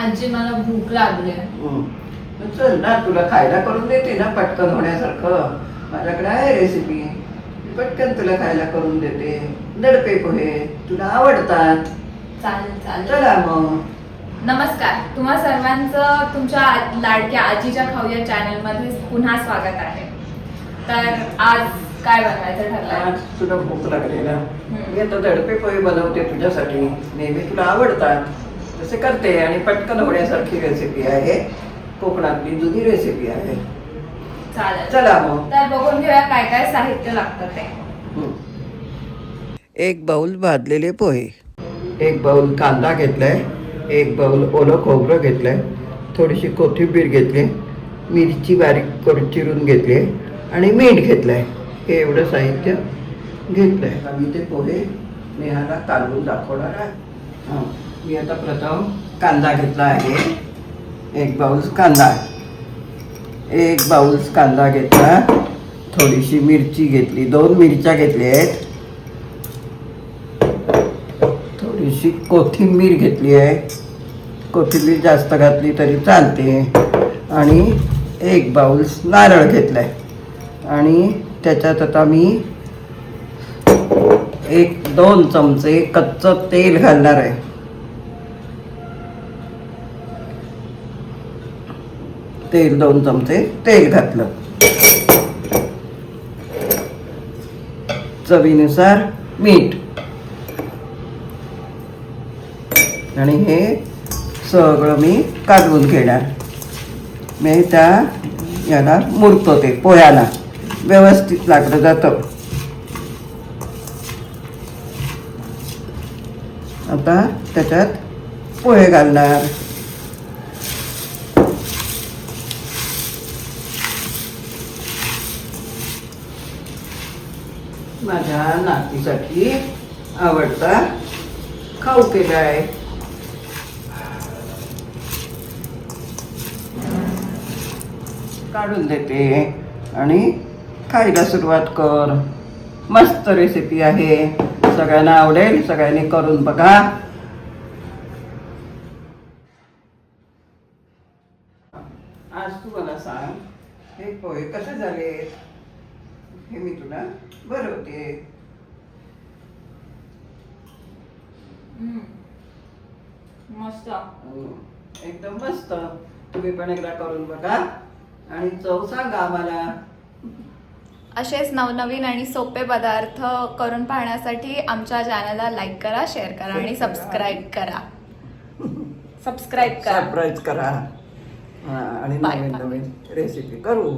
आजी मला भूक लागली. हं. मग चल ना तुला खायला करून देते ना पटकन होण्यासारखं. माझ्याकडे आहे रेसिपी पटकन तुला खायला करून देते. दडपे पोहे तुला आवडतात. चालेल चालेल. चला मग. नमस्कार. तुम्हा सर्वांचं तुमच्या आ- लाडक्या आजीच्या खाऊया चॅनलमध्ये पुन्हा स्वागत आहे. तर आज काय बनवायचं ठरलंय? आज तुला भूक लागली ना? मी आता दडपे पोहे बनवते तुझ्यासाठी. नेहमी तुला आवडतात. तसे करते आणि पटकन होण्यासारखी रेसिपी आहे. कोकणातली जुनी रेसिपी आहे. चालेल. चला मग. तर बघून घेऊया काय काय साहित्य लागतं ते. एक बाउल भाजलेले पोहे. एक बाउल कांदा घेतलाय. एक बाउल ओलं खोबरं घेतलंय. थोडीशी कोथिंबीर घेतली. मिरची बारीक करून चिरून घेतली. आणि मीठ घेतलंय. हे एवढं साहित्य घेतलंय. आम्ही ते पोहे नेहाला काढून दाखवणार आहे. हां. मी आता प्रथम कांदा घेतला आहे. एक बाउल कांदा. एक बाउल कांदा घेतला. थोडीशी मिरची घेतली. दोन मिरच्या घेतल्या आहेत. थोडीशी कोथिंबीर घेतली आहे. कोथिंबीर जास्त घातली तरी चालते. आणि एक बाउल नारळ घेतला आहे आणि त्याच्यात आता मी एक दोन चमचे कच्चं तेल घालणार आहे. तेल दोन चमचे तेल घातलं. चवीनुसार मीठ. आणि हे सगळं मी काढून घेणार. मी त्या याला मुरतो ते पोह्याला. व्यवस्थित लागलं जातं. आता त्याच्यात पोहे घालणार. माझ्या नातीसाठी आवडता खाऊ केला आहे. काढून देते आणि खायला सुरुवात कर. मस्त रेसिपी आहे. सगळ्यांना आवडेल सगळ्यांनी करून बघा. आज तू मला सांग हे पोहे कसे झाले हे मी तुला बनवते मस्त. हं. एकदम मस्त. तुम्ही पण एकदा करून बघा. आणि चव सांगा आम्हाला. असेच नवनवीन आणि सोपे पदार्थ करून पाहण्यासाठी आमच्या चॅनलला लाईक करा शेअर करा आणि सबस्क्राईब करा. सबस्क्राईब करा. सरप्राईज करा. हा, आणि Bye. नवीन नवीन रेसिपी करू.